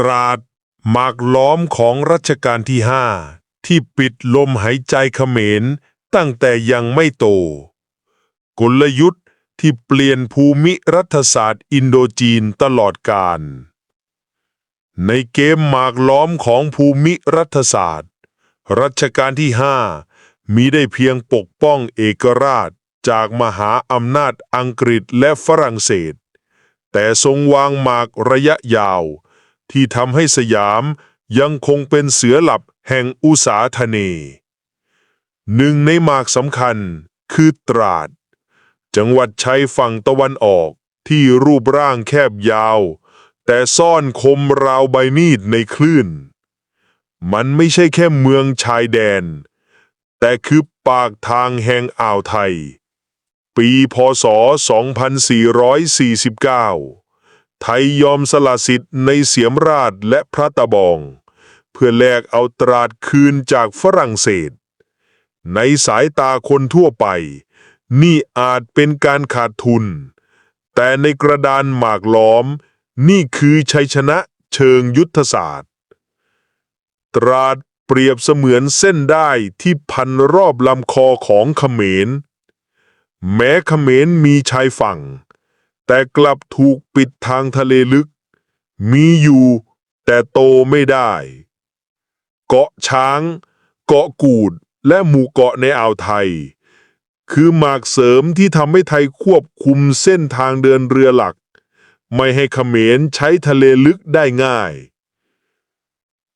ตราดหมากล้อมของรัชกาลที่ห้าที่ปิดลมหายใจเขมรตั้งแต่ยังไม่โต กลยุทธ์ที่เปลี่ยนภูมิรัฐศาสตร์อินโดจีนตลอดกาลในเกมหมากล้อมของภูมิรัฐศาสตร์ รัชกาลที่ห้ามีได้เพียงปกป้องเอกราชจากมหาอำนาจอังกฤษและฝรั่งเศส แต่ทรงวางหมากระยะยาว ที่ทำให้สยามยังคงเป็นเสือหลับแห่งอุษาทะเน หนึ่งในหมากสำคัญคือตราด จังหวัดชายฝั่งตะวันออกที่รูปร่างแคบยาว แต่ซ่อนคมราวใบมีดในคลื่น มันไม่ใช่แค่เมืองชายแดน แต่คือปากทางแห่งอ่าวไทย ปีพศ 2449 ไทยยอมสละสิทธิ์ในเสียมราชและพระตะบอง เพื่อแลกเอาตราดคืนจากฝรั่งเศส ในสายตาคนทั่วไป นี่อาจเป็นการขาดทุน แต่ในกระดานหมากล้อม นี่คือชัยชนะเชิงยุทธศาสตร์ ตราดเปรียบเสมือนเส้นได้ที่พันรอบลำคอของเขมร แม้เขมรมีชายฝั่ง แต่กลับถูกปิดทางทะเลลึก มีอยู่แต่โตไม่ได้ เกาะช้าง เกาะกูด และหมู่เกาะในอ่าวไทย คือหมากเสริมที่ทำให้ไทยควบคุมเส้นทางเดินเรือหลัก ไม่ให้เขมรใช้ทะเลลึกได้ง่าย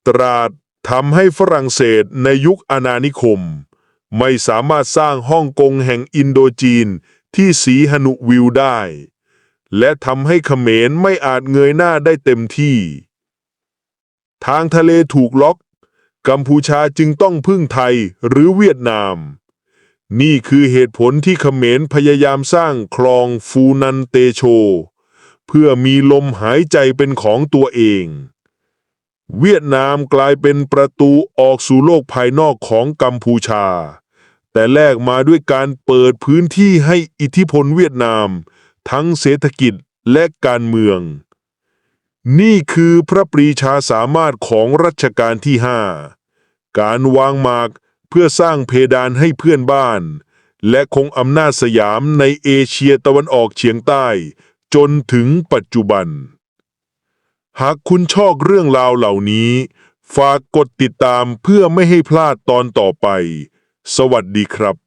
ตราดทำให้ฝรั่งเศสในยุคอาณานิคม ไม่สามารถสร้างฮ่องกงแห่งอินโดจีนที่สีหนุวิวได้ และทำให้เขมรไม่อาจเงยหน้าได้เต็มที่ ทางทะเลถูกล็อก กัมพูชาจึงต้องพึ่งไทยหรือเวียดนาม นี่คือเหตุผลที่เขมรพยายามสร้างคลองฟูนันเตโช เพื่อมีลมหายใจเป็นของตัวเอง เวียดนามกลายเป็นประตูออกสู่โลกภายนอกของกัมพูชาแต่แลกมาด้วยการเปิดพื้นที่ให้อิทธิพลเวียดนาม ทั้งเศรษฐกิจและการเมือง นี่คือพระปรีชาสามารถของรัชกาลที่ห้าการวางหมากเพื่อสร้างเพดานให้เพื่อนบ้าน และคงอำนาจสยามในเอเชียตะวันออกเฉียงใต้ จนถึงปัจจุบัน หากคุณชอบเรื่องราวเหล่านี้ ฝากกดติดตามเพื่อไม่ให้พลาดตอนต่อไป สวัสดีครับ